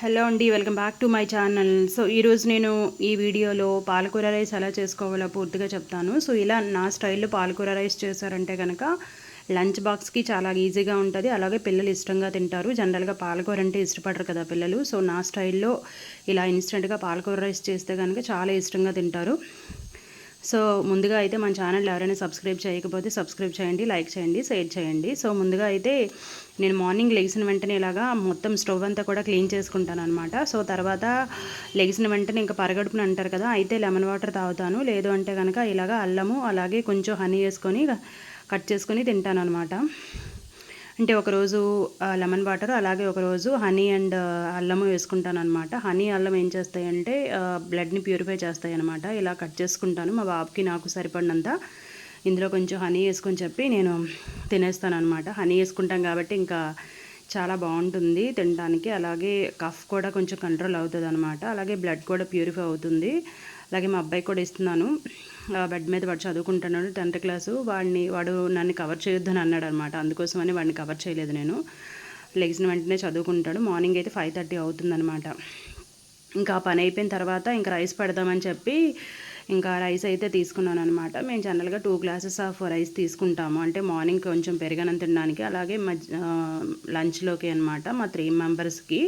Hello అండి welcome back to my channel. So ఈరోజు నేను ఈ వీడియోలో పాలకూర రైస్ ఎలా చేసుకోవాలో పూర్తిగా చెప్తాను. సో ఇలా నా స్టైల్లో పాలకూర రైస్ చేశారంటే కనుక లంచ్ బాక్స్కి చాలా ఈజీగా ఉంటుంది. అలాగే పిల్లలు ఇష్టంగా తింటారు. జనరల్గా పాలకూర అంటే ఇష్టపడరు కదా పిల్లలు. సో నా స్టైల్లో ఇలా ఇన్స్టెంట్గా పాలకూర రైస్ చేస్తే కనుక చాలా ఇష్టంగా తింటారు. సో ముందుగా అయితే మన ఛానల్ ఎవరైనా సబ్స్క్రైబ్ చేయకపోతే సబ్స్క్రైబ్ చేయండి లైక్ చేయండి షేర్ చేయండి. సో ముందుగా అయితే నేను మార్నింగ్ లెగిసిన వెంటనే ఇలాగా మొత్తం స్టవ్ అంతా కూడా క్లీన్ చేసుకుంటాను అనమాట సో తర్వాత లెగిసిన వెంటనే ఇంకా పరగడుపున అంటారు కదా అయితే లెమన్ వాటర్ తాగుతాను. లేదు అంటే కనుక ఇలాగ అల్లము అలాగే కొంచెం హనీ వేసుకొని కట్ చేసుకొని తింటాను అనమాట అంటే ఒకరోజు లెమన్ వాటర్ అలాగే ఒకరోజు హనీ అండ్ అల్లము వేసుకుంటాను అనమాట హనీ అల్లం ఏం చేస్తాయంటే బ్లడ్ని ప్యూరిఫై చేస్తాయి అనమాట ఇలా కట్ చేసుకుంటాను. మా బాబుకి నాకు సరిపడినంత. ఇందులో కొంచెం హనీ వేసుకొని చెప్పి నేను తినేస్తాను అనమాట హనీ వేసుకుంటాం కాబట్టి ఇంకా చాలా బాగుంటుంది తినడానికి. అలాగే కఫ్ కూడా కొంచెం కంట్రోల్ అవుతుంది అనమాట అలాగే బ్లడ్ కూడా ప్యూరిఫై అవుతుంది. అలాగే మా అబ్బాయి కూడా ఇస్తున్నాను. బెడ్ మీద వాడు చదువుకుంటున్నాడు టెన్త్ క్లాసు వాడిని వాడు నన్ను కవర్ చేయొద్దని అన్నాడు అనమాట అందుకోసమని వాడిని కవర్ చేయలేదు నేను. లెగ్సిన వెంటనే చదువుకుంటాడు. మార్నింగ్ అయితే ఫైవ్ థర్టీ అవుతుందనమాట. ఇంకా పని అయిపోయిన తర్వాత ఇంకా రైస్ పెడదామని చెప్పి ఇంకా రైస్ అయితే తీసుకున్నాను అనమాట మేము జనరల్గా టూ గ్లాసెస్ ఆఫ్ రైస్ తీసుకుంటాము. అంటే మార్నింగ్ కొంచెం పెరగనం తినడానికి అలాగే మధ్య లంచ్లోకి అనమాట మా త్రీ మెంబర్స్కి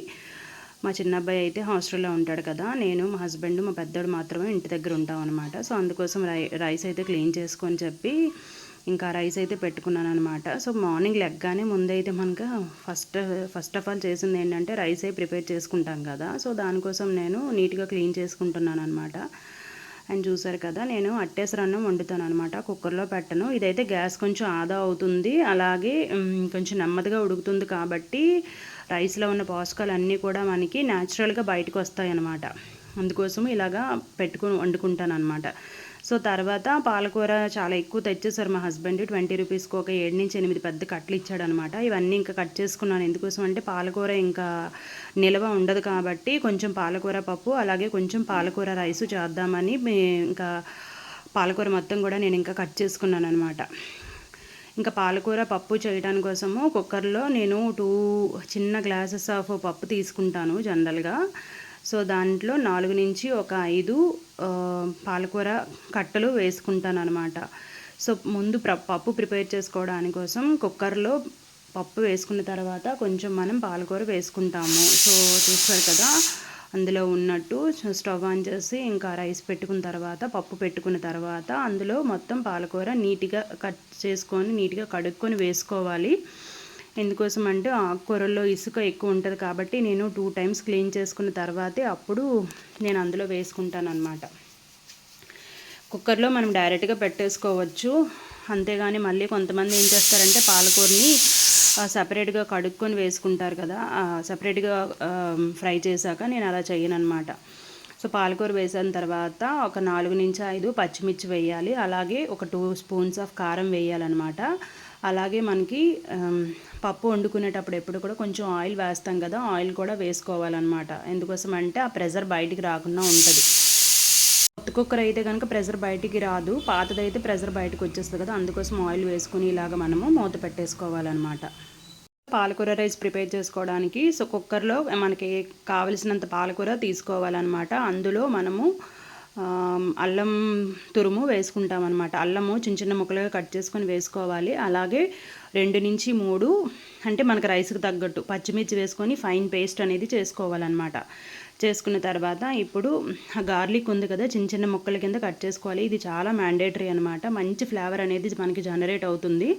మా చిన్న అబ్బాయి అయితే హాస్టల్లో ఉంటాడు కదా నేను మా హస్బెండ్ మా పెద్దోడు మాత్రమే ఇంటి దగ్గర ఉంటాం అనమాట సో అందుకోసం రై రైస్ అయితే క్లీన్ చేసుకొని చెప్పి ఇంకా రైస్ అయితే పెట్టుకున్నాను అనమాట సో మార్నింగ్ లెగ్గానే ముందైతే మనకు ఫస్ట్ ఫస్ట్ ఆఫ్ ఆల్ చేసింది ఏంటంటే రైస్ అయి ప్రిపేర్ చేసుకుంటాం కదా. సో దానికోసం నేను నీట్గా క్లీన్ చేసుకుంటున్నాను అనమాట అండ్ చూసారు కదా నేను అట్టేసరన్నం వండుతాను అనమాట కుక్కర్లో పెట్టను. ఇదైతే గ్యాస్ కొంచెం ఆదా అవుతుంది. అలాగే కొంచెం నెమ్మదిగా ఉడుకుతుంది కాబట్టి రైస్లో ఉన్న పోషకాలు అన్నీ కూడా మనకి న్యాచురల్గా బయటకు వస్తాయి అన్నమాట. అందుకోసం ఇలాగా పెట్టుకుని వండుకుంటాను అనమాట సో తర్వాత పాలకూర చాలా ఎక్కువ తెచ్చేసారు మా హస్బెండ్. ట్వంటీ రూపీస్కి ఒక ఏడు నుంచి ఎనిమిది పెద్ద కట్టలు ఇచ్చాడనమాట ఇవన్నీ ఇంకా కట్ చేసుకున్నాను. ఎందుకోసం అంటే పాలకూర ఇంకా నిల్వ ఉండదు కాబట్టి కొంచెం పాలకూర పప్పు అలాగే కొంచెం పాలకూర రైసు చేద్దామని ఇంకా పాలకూర మొత్తం కూడా నేను ఇంకా కట్ చేసుకున్నాను అనమాట ఇంకా పాలకూర పప్పు చేయడానికి కోసము కుక్కర్లో నేను టూ చిన్న గ్లాసెస్ ఆఫ్ పప్పు తీసుకుంటాను జనరల్గా. సో దాంట్లో నాలుగు నుంచి ఒక ఐదు పాలకూర కట్టలు వేసుకుంటాను అనమాట సో ముందు పప్పు ప్రిపేర్ చేసుకోవడానికి కోసం కుక్కర్లో పప్పు వేసుకున్న తర్వాత కొంచెం మనం పాలకూర వేసుకుంటాము. సో చూస్తారు కదా? అందులో ఉన్నట్టు స్టవ్ ఆన్ చేసి ఇంకా రైస్ పెట్టుకున్న తర్వాత పప్పు పెట్టుకున్న తర్వాత అందులో మొత్తం పాలకూర నీట్గా కట్ చేసుకొని నీట్గా కడుక్కొని వేసుకోవాలి. ఎందుకోసం అంటే ఆకుకూరల్లో ఇసుక ఎక్కువ ఉంటుంది కాబట్టి నేను టూ టైమ్స్ క్లీన్ చేసుకున్న తర్వాతే అప్పుడు నేను అందులో వేసుకుంటాను అనమాట కుక్కర్లో మనం డైరెక్ట్గా పెట్టేసుకోవచ్చు. అంతేగాని మళ్ళీ కొంతమంది ఏం చేస్తారంటే పాలకూరని సపరేట్గా కడుక్కొని వేసుకుంటారు కదా సపరేట్గా ఫ్రై చేశాక నేను అలా చేయను అనమాట సో పాలకూర వేసిన తర్వాత ఒక నాలుగు నుంచి ఐదు పచ్చిమిర్చి వేయాలి అలాగే ఒక టూ స్పూన్స్ ఆఫ్ కారం వేయాలన్నమాట. అలాగే మనకి పప్పు వండుకునేటప్పుడు ఎప్పుడు కూడా కొంచెం ఆయిల్ వేస్తాం కదా ఆయిల్ కూడా వేసుకోవాలన్నమాట. ఎందుకోసం అంటే ఆ ప్రెజర్ బయటికి రాకుండా ఉంటుంది. కుక్కర్ అయితే కనుక ప్రెషర్ బయటికి రాదు. పాతదైతే ప్రెషర్ బయటకు వచ్చేస్తుంది కదా అందుకోసం ఆయిల్ వేసుకుని ఇలాగ మనము మూత పెట్టేసుకోవాలన్నమాట. పాలకూర రైస్ ప్రిపేర్ చేసుకోవడానికి సో కుక్కర్లో మనకి కావలసినంత పాలకూర తీసుకోవాలన్నమాట. అందులో మనము అల్లం తురుము వేసుకుంటాం అనమాట అల్లము చిన్న చిన్న ముక్కలుగా కట్ చేసుకొని వేసుకోవాలి. అలాగే రెండు నుంచి మూడు అంటే మనకు రైస్కి తగ్గట్టు పచ్చిమిర్చి వేసుకొని ఫైన్ పేస్ట్ అనేది చేసుకోవాలన్నమాట. చేసుకున్న తర్వాత ఇప్పుడు గార్లిక్ ఉంది కదా చిన్న చిన్న ముక్కల కింద కట్ చేసుకోవాలి. ఇది చాలా మ్యాండేటరీ అనమాట మంచి ఫ్లేవర్ అనేది మనకి జనరేట్ అవుతుంది.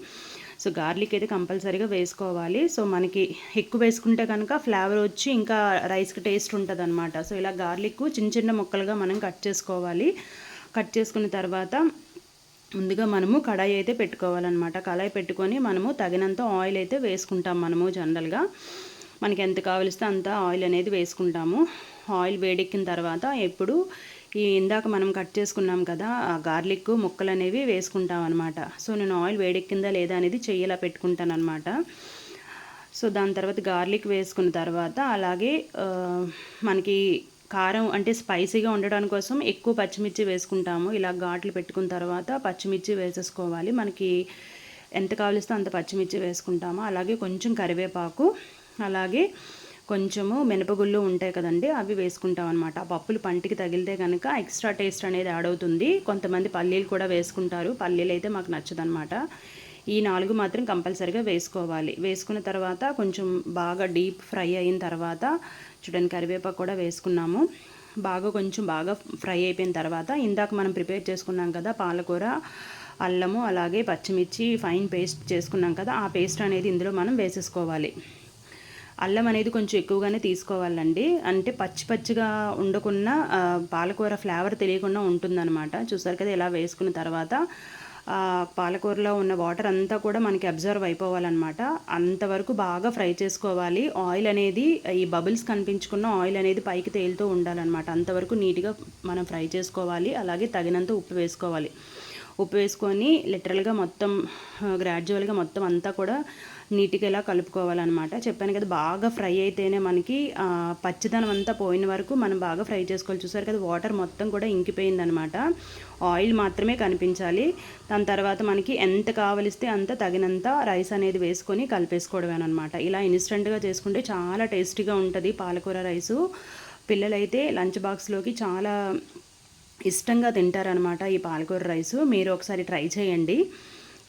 సో గార్లిక్ అయితే కంపల్సరీగా వేసుకోవాలి. సో మనకి ఎక్కువ వేసుకుంటే కనుక ఫ్లేవర్ వచ్చి ఇంకా రైస్కి టేస్ట్ ఉంటుంది అనమాట సో ఇలా గార్లిక్ చిన్న చిన్న ముక్కలుగా మనం కట్ చేసుకోవాలి. కట్ చేసుకున్న తర్వాత ముందుగా మనము కడాయి అయితే పెట్టుకోవాలన్నమాట. కడాయి పెట్టుకొని మనము తగినంత ఆయిల్ అయితే వేసుకుంటాం మనము జనరల్గా మనకి ఎంత కావలిస్తే అంత ఆయిల్ అనేది వేసుకుంటాము. ఆయిల్ వేడెక్కిన తర్వాత ఎప్పుడు ఈ ఇందాక మనం కట్ చేసుకున్నాం కదా ఆ గార్లిక్ ముక్కలు అనేవి వేసుకుంటాం అనమాట సో నేను ఆయిల్ వేడెక్కిందా లేదా అనేది చెయ్యేలా పెట్టుకుంటాను అనమాట సో దాని తర్వాత గార్లిక్ వేసుకున్న తర్వాత అలాగే మనకి కారం అంటే స్పైసీగా ఉండడానికి కోసం ఎక్కువ పచ్చిమిర్చి వేసుకుంటాము. ఇలా ఘాట్లు పెట్టుకున్న తర్వాత పచ్చిమిర్చి వేసేసుకోవాలి. మనకి ఎంత కావలిస్తే అంత పచ్చిమిర్చి వేసుకుంటాము. అలాగే కొంచెం కరివేపాకు అలాగే కొంచెము మినపగుళ్ళు ఉంటాయి కదండి అవి వేసుకుంటాం అనమాట ఆ పప్పులు పంటికి తగిలితే కనుక ఎక్స్ట్రా టేస్ట్ అనేది యాడ్ అవుతుంది. కొంతమంది పల్లీలు కూడా వేసుకుంటారు. పల్లీలు అయితే మాకు నచ్చదనమాట ఈ నాలుగు మాత్రం కంపల్సరీగా వేసుకోవాలి. వేసుకున్న తర్వాత కొంచెం బాగా డీప్ ఫ్రై అయిన తర్వాత చూడండి కరివేపాకు కూడా వేసుకున్నాము. బాగా కొంచెం బాగా ఫ్రై అయిపోయిన తర్వాత ఇందాక మనం ప్రిపేర్ చేసుకున్నాం కదా పాలకూర అల్లము అలాగే పచ్చిమిర్చి ఫైన్ పేస్ట్ చేసుకున్నాం కదా ఆ పేస్ట్ అనేది ఇందులో మనం వేసేసుకోవాలి. అల్లం అనేది కొంచెం ఎక్కువగానే తీసుకోవాలండి. అంటే పచ్చి పచ్చిగా ఉండకుండా పాలకూర ఫ్లేవర్ తెలియకుండా ఉంటుందన్నమాట. చూసారు కదా ఇలా వేసుకున్న తర్వాత పాలకూరలో ఉన్న వాటర్ అంతా కూడా మనకి అబ్జర్వ్ అయిపోవాలన్నమాట. అంతవరకు బాగా ఫ్రై చేసుకోవాలి. ఆయిల్ అనేది ఈ బబుల్స్ కనిపించుకున్న ఆయిల్ అనేది పైకి తేలుతూ ఉండాలన్నమాట. అంతవరకు నీట్గా మనం ఫ్రై చేసుకోవాలి. అలాగే తగినంత ఉప్పు వేసుకోవాలి. ఉప్పు వేసుకొని లిటరల్గా మొత్తం గ్రాడ్యువల్గా మొత్తం అంతా కూడా నీట్గా ఇలా కలుపుకోవాలన్నమాట. చెప్పాను కదా బాగా ఫ్రై అయితేనే మనకి పచ్చిదనం అంతా పోయిన వరకు మనం బాగా ఫ్రై చేసుకోవాలి. చూసారు కదా వాటర్ మొత్తం కూడా ఇంకిపోయిందనమాట ఆయిల్ మాత్రమే కనిపించాలి. దాని తర్వాత మనకి ఎంత కావలిస్తే అంత తగినంత రైస్ అనేది వేసుకొని కలిపేసుకోవడమేనమాట ఇలా ఇన్స్టెంట్గా చేసుకుంటే చాలా టేస్టీగా ఉంటుంది పాలకూర రైసు. పిల్లలైతే లంచ్ బాక్స్లోకి చాలా ఇష్టంగా తింటారనమాట ఈ పాలకూర రైసు. మీరు ఒకసారి ట్రై చేయండి.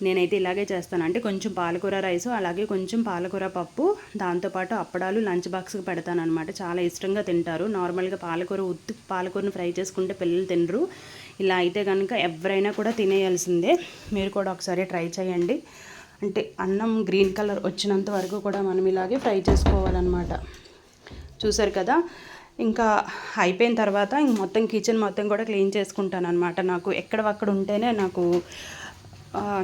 నేనైతే ఇలాగే చేస్తాను. అంటే కొంచెం పాలకూర రైస్ అలాగే కొంచెం పాలకూర పప్పు దాంతోపాటు అప్పడాలు లంచ్ బాక్స్కి పెడతాను అనమాట చాలా ఇష్టంగా తింటారు. నార్మల్గా పాలకూర ఉత్తి పాలకూరను ఫ్రై చేసుకుంటే పిల్లలు తినరు. ఇలా అయితే కనుక ఎవరైనా కూడా తినేయాల్సిందే. మీరు కూడా ఒకసారి ట్రై చేయండి. అంటే అన్నం గ్రీన్ కలర్ వచ్చినంత వరకు కూడా మనం ఇలాగే ఫ్రై చేసుకోవాలన్నమాట. చూసారు కదా? ఇంకా అయిపోయిన తర్వాత ఇంక మొత్తం కిచెన్ మొత్తం కూడా క్లీన్ చేసుకుంటాను అనమాట నాకు ఎక్కడ ఉంటేనే నాకు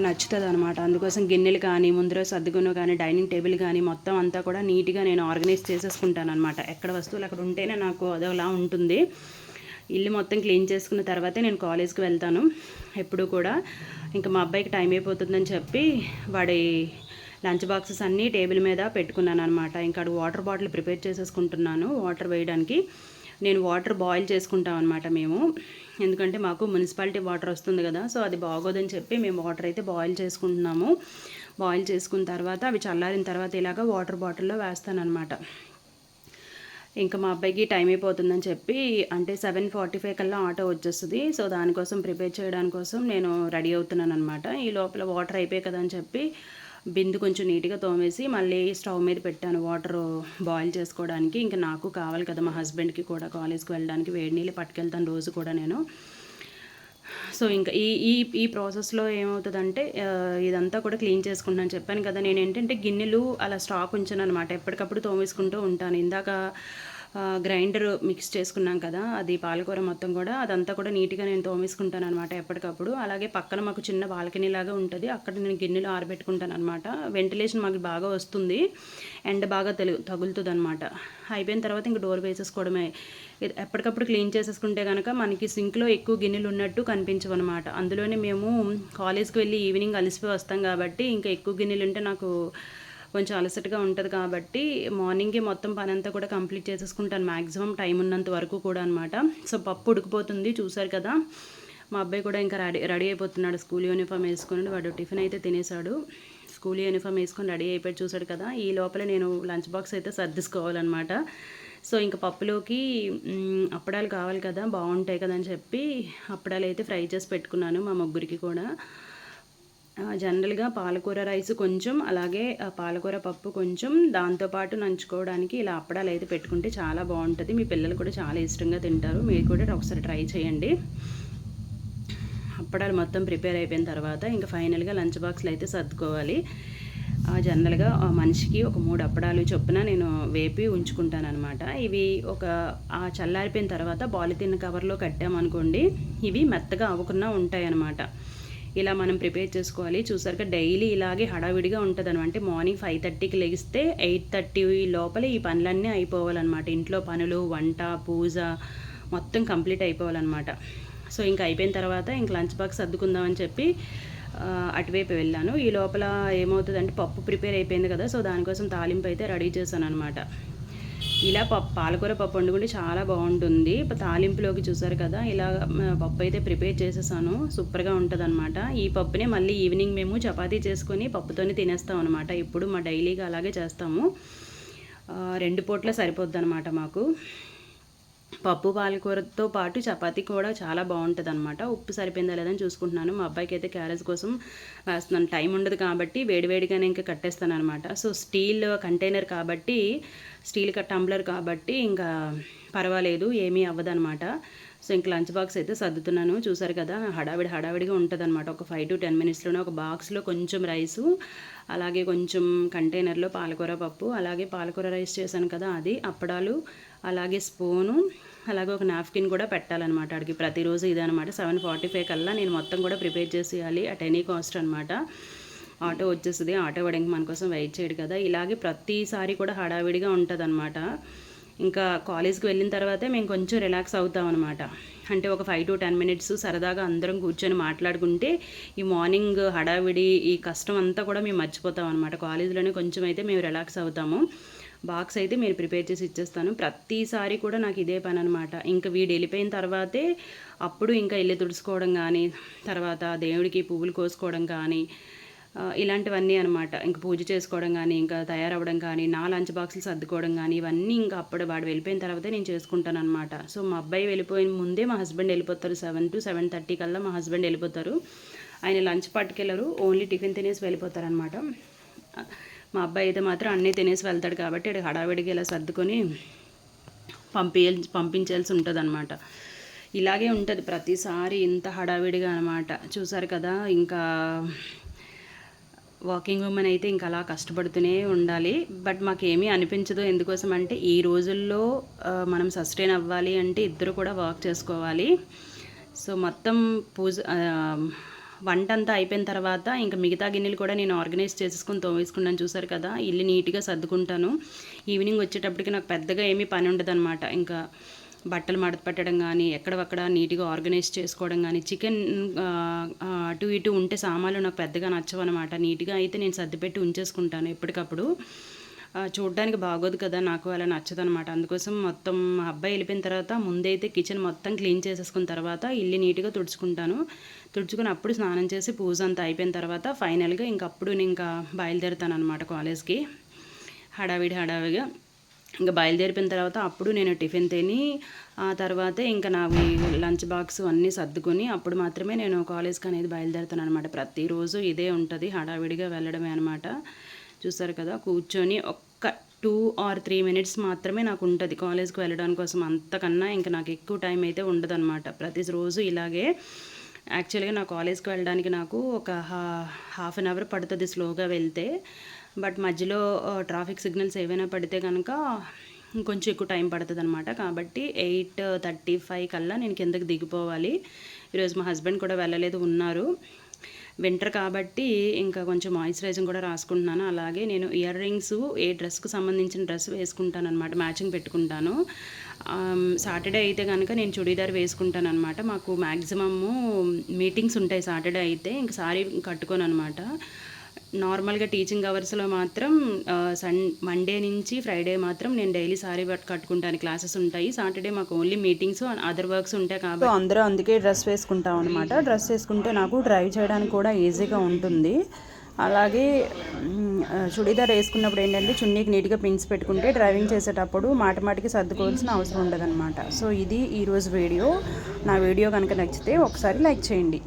నచ్చుతుంది అనమాట అందుకోసం గిన్నెలు కానీ ముందర సర్దుకున్న కానీ డైనింగ్ టేబుల్ కానీ మొత్తం అంతా కూడా నీట్గా నేను ఆర్గనైజ్ చేసేసుకుంటాను అనమాట ఎక్కడ వస్తువులు అక్కడ ఉంటేనే నాకు అదోలా ఉంటుంది. ఇల్లు మొత్తం క్లీన్ చేసుకున్న తర్వాతే నేను కాలేజ్కి వెళ్తాను. ఎప్పుడు కూడా. ఇంకా మా అబ్బాయికి టైం అయిపోతుందని చెప్పి వాడి లంచ్ బాక్సెస్ అన్నీ టేబుల్ మీద పెట్టుకున్నాను అనమాట ఇంకా వాటర్ బాటిల్ ప్రిపేర్ చేసేసుకుంటున్నాను వాటర్ వేయడానికి. నేను వాటర్ బాయిల్ చేసుకుంటాం అనమాట మేము. ఎందుకంటే మాకు మున్సిపాలిటీ వాటర్ వస్తుంది కదా సో అది బాగోదని చెప్పి మేము వాటర్ అయితే బాయిల్ చేసుకుంటున్నాము. బాయిల్ చేసుకున్న తర్వాత అవి చల్లారిన తర్వాత ఇలాగ వాటర్ బాటిల్లో వేస్తానమాట ఇంకా మా అబ్బాయికి టైం అయిపోతుందని చెప్పి అంటే సెవెన్ ఫార్టీ ఫైవ్ కల్లా ఆటో వచ్చేస్తుంది. సో దానికోసం ప్రిపేర్ చేయడానికి కోసం నేను రెడీ అవుతున్నాను అనమాట ఈ లోపల వాటర్ అయిపోయాయి కదా అని చెప్పి బిందు కొంచెం నీట్గా తోమేసి మళ్ళీ స్టవ్ మీద పెట్టాను. వాటర్ బాయిల్ చేసుకోవడానికి. ఇంకా నాకు కావాలి కదా మా హస్బెండ్కి కూడా కాలేజ్కి వెళ్ళడానికి. వేడి నీళ్ళు పట్టుకెళ్తాను రోజు కూడా నేను. సో ఇంకా ఈ ఈ ఈ ప్రాసెస్లో ఏమవుతుందంటే ఇదంతా కూడా క్లీన్ చేసుకుంటాను చెప్పాను కదా. నేను ఏంటంటే గిన్నెలు అలా స్టాక్ ఉంచాను అనమాట ఎప్పటికప్పుడు తోమేసుకుంటూ ఉంటాను. ఇందాక గ్రైండర్ మిక్స్ చేసుకున్నాం కదా అది పాలకూర మొత్తం కూడా అదంతా కూడా నీట్గా నేను తోమేసుకుంటాను అనమాట ఎప్పటికప్పుడు. అలాగే పక్కన మాకు చిన్న బాల్కనీ లాగా ఉంటుంది అక్కడ నేను గిన్నెలు ఆరబెట్టుకుంటాను అనమాట వెంటిలేషన్ మాకు బాగా వస్తుంది ఎండ బాగా తెలు తగులుతుంది అనమాట అయిపోయిన తర్వాత ఇంక డోర్ వేసేసుకోవడమే. ఎప్పటికప్పుడు క్లీన్ చేసేసుకుంటే కనుక మనకి సింక్లో ఎక్కువ గిన్నెలు ఉన్నట్టు కనిపించవు అనమాట అందులోనే మేము కాలేజ్కి వెళ్ళి ఈవినింగ్ అలసిపోయి వస్తాం కాబట్టి ఇంకా ఎక్కువ గిన్నెలు ఉంటే నాకు కొంచెం అలసటగా ఉంటుంది కాబట్టి మార్నింగే మొత్తం పని అంతా కూడా కంప్లీట్ చేసేసుకుంటాను. మ్యాక్సిమం టైం ఉన్నంత వరకు కూడా అనమాట సో పప్పు ఉడికిపోతుంది చూసారు కదా. మా అబ్బాయి కూడా ఇంకా రెడీ రెడీ అయిపోతున్నాడు. స్కూల్ యూనిఫామ్ వేసుకుని వాడు టిఫిన్ అయితే తినేశాడు. స్కూల్ యూనిఫామ్ వేసుకొని రెడీ అయిపోయి చూశాడు కదా. ఈ లోపల నేను లంచ్ బాక్స్ అయితే సర్దిసుకోవాలన్నమాట. సో ఇంకా పప్పులోకి అప్పడాలు కావాలి కదా బాగుంటాయి కదా అని చెప్పి అప్పడాలు అయితే ఫ్రై చేసి పెట్టుకున్నాను మా ముగ్గురికి కూడా. జనరల్గా పాలకూర రైస్ కొంచెం అలాగే పాలకూర పప్పు కొంచెం దాంతోపాటు నంచుకోవడానికి ఇలా అప్పడాలు అయితే పెట్టుకుంటే చాలా బాగుంటుంది. మీ పిల్లలు కూడా చాలా ఇష్టంగా తింటారు. మీరు కూడా ఒకసారి ట్రై చేయండి. అప్పడాలు మొత్తం ప్రిపేర్ అయిపోయిన తర్వాత ఇంకా ఫైనల్గా లంచ్ బాక్స్లు అయితే సర్దుకోవాలి. జనరల్గా మనిషికి ఒక మూడు అప్పడాలు చొప్పున నేను వేపి ఉంచుకుంటాను అనమాట ఇవి ఒక చల్లారిపోయిన తర్వాత పాలిథిన్ కవర్లో కట్టామనుకోండి ఇవి మెత్తగా అవ్వకుండా ఉంటాయి అన్నమాట ఇలా మనం ప్రిపేర్ చేసుకోవాలి. చూసారుగా డైలీ ఇలాగే హడావిడిగా ఉంటుంది అనమాట అంటే మార్నింగ్ ఫైవ్ థర్టీకి లెగిస్తే ఎయిట్ థర్టీ లోపల ఈ పనులన్నీ అయిపోవాలన్నమాట. ఇంట్లో పనులు వంట పూజ మొత్తం కంప్లీట్ అయిపోవాలన్నమాట. సో ఇంకా అయిపోయిన తర్వాత ఇంక లంచ్ బాక్స్ సర్దుకుందామని చెప్పి అటువైపు వెళ్ళాను. ఈ లోపల ఏమవుతుందంటే పప్పు ప్రిపేర్ అయిపోయింది కదా సో దానికోసం తాలింపు అయితే రెడీ చేశాను అనమాట ఇలా పప్పు పాలకూర పప్పు వండుకుంటే చాలా బాగుంటుంది. తాలింపులోకి చూసారు కదా ఇలా పప్పు అయితే ప్రిపేర్ చేసేసాను. సూపర్గా ఉంటుందన్నమాట. ఈ పప్పునే మళ్ళీ ఈవినింగ్ మేము చపాతీ చేసుకొని పప్పుతోనే తినేస్తాం అనమాట ఇప్పుడు మా డైలీగా అలాగే చేస్తాము. రెండు పూట్ల సరిపోద్ది అనమాట మాకు. పప్పు పాలకూరతో పాటు చపాతీ కూడా చాలా బాగుంటుంది అనమాట ఉప్పు సరిపోయిందా లేదని చూసుకుంటున్నాను. మా అబ్బాయికి అయితే క్యారేజ్ కోసం వేస్తున్నాను. టైం ఉండదు కాబట్టి వేడివేడిగానే ఇంకా కట్టేస్తాను అనమాట సో స్టీల్ కంటైనర్ కాబట్టి స్టీల్ టంబ్లర్ కాబట్టి ఇంకా పర్వాలేదు ఏమీ అవ్వదనమాట సో ఇంక లంచ్ బాక్స్ అయితే సర్దుతున్నాను. చూసారు కదా హడావిడి హడావిడిగా ఉంటుంది అనమాట ఒక ఫైవ్ టు టెన్ మినిట్స్లోనే ఒక బాక్స్లో కొంచెం రైసు అలాగే కొంచెం కంటైనర్లో పాలకూర పప్పు అలాగే పాలకూర రైస్ చేశాను కదా అది అప్పడాలు అలాగే స్పూను అలాగే ఒక నాప్కిన్ కూడా పెట్టాలన్నమాట అడిగి. ప్రతిరోజు ఇదనమాట సెవెన్ ఫార్టీ ఫైవ్ కల్లా నేను మొత్తం కూడా ప్రిపేర్ చేసేయాలి అట్ ఎనీ కాస్ట్ అనమాట ఆటో వచ్చేస్తుంది. ఆటో వాడికి మన కోసం వెయిట్ చేయడు కదా. ఇలాగే ప్రతిసారి కూడా హడావిడిగా ఉంటుంది ఇంకా కాలేజ్కి వెళ్ళిన తర్వాతే మేము కొంచెం రిలాక్స్ అవుతాం అనమాట అంటే ఒక ఫైవ్ టు టెన్ మినిట్స్ సరదాగా అందరం కూర్చొని మాట్లాడుకుంటే ఈ మార్నింగ్ హడావిడి ఈ కష్టం అంతా కూడా మేము మర్చిపోతాం అనమాట కాలేజీలోనే కొంచెం అయితే మేము రిలాక్స్ అవుతాము. బాక్స్ అయితే మీరు ప్రిపేర్ చేసి ఇచ్చేస్తాను. ప్రతిసారి కూడా నాకు ఇదే పని అనమాట ఇంకా వీడు వెళ్ళిపోయిన తర్వాతే అప్పుడు ఇంకా ఇల్లు తుడుచుకోవడం కానీ తర్వాత దేవుడికి పువ్వులు కోసుకోవడం కానీ ఇలాంటివన్నీ అనమాట ఇంకా పూజ చేసుకోవడం కానీ ఇంకా తయారవ్వడం కానీ నా లంచ్ బాక్సులు సర్దుకోవడం కానీ ఇవన్నీ ఇంకా అప్పుడు వాడు వెళ్ళిపోయిన తర్వాతే నేను చేసుకుంటాను అనమాట సో మా అబ్బాయి వెళ్ళిపోయిన ముందే మా హస్బెండ్ వెళ్ళిపోతారు. సెవెన్ టు సెవెన్ థర్టీ కల్లా మా హస్బెండ్ వెళ్ళిపోతారు. ఆయన లంచ్ పట్టుకెళ్ళరు. ఓన్లీ టిఫిన్ తినేసి వెళ్ళిపోతారు అనమాట మా అబ్బాయి అయితే మాత్రం అన్నీ తినేసి వెళ్తాడు కాబట్టి ఈడ హడావిడిగా ఇలా సర్దుకొని పంపి పంపించాల్సి ఉంటుంది అనమాట ఇలాగే ఉంటుంది. ప్రతిసారి ఇంత హడావిడిగా అనమాట చూసారు కదా ఇంకా వాకింగ్ ఉమెన్ అయితే ఇంకా అలా కష్టపడుతూనే ఉండాలి. బట్ మాకేమీ అనిపించదు. ఎందుకోసం అంటే ఈ రోజుల్లో మనం సస్టైన్ అవ్వాలి అంటే ఇద్దరు కూడా వర్క్ చేసుకోవాలి. సో మొత్తం పూజ వంట అంతా అయిపోయిన తర్వాత ఇంకా మిగతా గిన్నెలు కూడా నేను ఆర్గనైజ్ చేసేసుకుని తోమేసుకున్నాను చూసారు కదా. ఇల్లు నీట్గా సర్దుకుంటాను. ఈవినింగ్ వచ్చేటప్పటికి నాకు పెద్దగా ఏమీ పని ఉండదు ఇంకా బట్టలు మడత పెట్టడం కానీ ఎక్కడవక్కడ నీట్గా ఆర్గనైజ్ చేసుకోవడం కానీ చికెన్ అటు ఇటు ఉంటే సామాన్లు నాకు పెద్దగా నచ్చవన్నమాట. నీట్గా అయితే నేను సర్దిపెట్టి ఉంచేసుకుంటాను ఎప్పటికప్పుడు. చూడడానికి బాగోదు కదా నాకు అలా నచ్చదు అనమాట అందుకోసం మొత్తం మా అబ్బాయి వెళ్ళిపోయిన తర్వాత ముందైతే కిచెన్ మొత్తం క్లీన్ చేసేసుకున్న తర్వాత ఇల్లు నీట్గా తుడుచుకుంటాను. తుడుచుకుని అప్పుడు స్నానం చేసి పూజ అంతా అయిపోయిన తర్వాత ఫైనల్గా ఇంకప్పుడు నేను ఇంకా బయలుదేరుతాను అనమాట కాలేజ్కి. హడావిడి హడావిడిగా. ఇంకా బయలుదేరిపోయిన తర్వాత అప్పుడు నేను టిఫిన్ తిని ఆ తర్వాతే ఇంకా నా లంచ్ బాక్స్ అన్నీ సర్దుకొని అప్పుడు మాత్రమే నేను కాలేజ్కి అనేది బయలుదేరుతాను అనమాట ప్రతిరోజు ఇదే ఉంటుంది హడావిడిగా వెళ్ళడమే అనమాట చూస్తారు కదా కూర్చొని ఒక్క టూ ఆర్ త్రీ మినిట్స్ మాత్రమే నాకు ఉంటుంది కాలేజ్కి వెళ్ళడానికి కోసం. అంతకన్నా ఇంకా నాకు ఎక్కువ టైం అయితే ఉండదన్నమాట. ప్రతిరోజు ఇలాగే. యాక్చువల్గా నా కాలేజ్కి వెళ్ళడానికి నాకు ఒక హా హాఫ్ అన్ అవర్ పడుతుంది స్లోగా వెళ్తే. బట్ మధ్యలో ట్రాఫిక్ సిగ్నల్స్ ఏవైనా పడితే కనుక ఇంకొంచెం ఎక్కువ టైం పడుతుంది అనమాట కాబట్టి ఎయిట్ థర్టీ ఫైవ్ కల్లా నేను కిందకి దిగిపోవాలి. ఈరోజు మా హస్బెండ్ కూడా వెళ్ళలేదు ఉన్నారు. వింటర్ కాబట్టి ఇంకా కొంచెం మాయిశ్చరైజింగ్ కూడా రాసుకుంటున్నాను. అలాగే నేను ఇయర్ రింగ్స్ ఏ డ్రెస్కు సంబంధించిన డ్రెస్ వేసుకుంటాను అనమాట మ్యాచింగ్ పెట్టుకుంటాను. సాటర్డే అయితే కనుక నేను చుడీదార్ వేసుకుంటాను అనమాట మాకు మ్యాక్సిమమ్ మీటింగ్స్ ఉంటాయి సాటర్డే అయితే ఇంక సారీ కట్టుకోను అనమాట నార్మల్గా టీచింగ్ అవర్స్లో మాత్రం సన్ మండే నుంచి ఫ్రైడే మాత్రం నేను డైలీ సారీ పట్టు కట్టుకుంటాను. క్లాసెస్ ఉంటాయి. సాటర్డే మాకు ఓన్లీ మీటింగ్స్ అదర్ వర్క్స్ ఉంటాయి కాబట్టి. అందరూ అందుకే డ్రెస్ వేసుకుంటాం అనమాట డ్రెస్ వేసుకుంటే నాకు డ్రైవ్ చేయడానికి కూడా ఈజీగా ఉంటుంది. అలాగే చుడీదార్ వేసుకున్నప్పుడు ఏంటంటే చున్నీకి నీట్గా పిన్స్ పెట్టుకుంటే డ్రైవింగ్ చేసేటప్పుడు మాటి మాటికి సర్దుకోవాల్సిన అవసరం ఉండదన్నమాట. సో ఇది ఈరోజు వీడియో. నా వీడియో కనుక నచ్చితే ఒకసారి లైక్ చేయండి.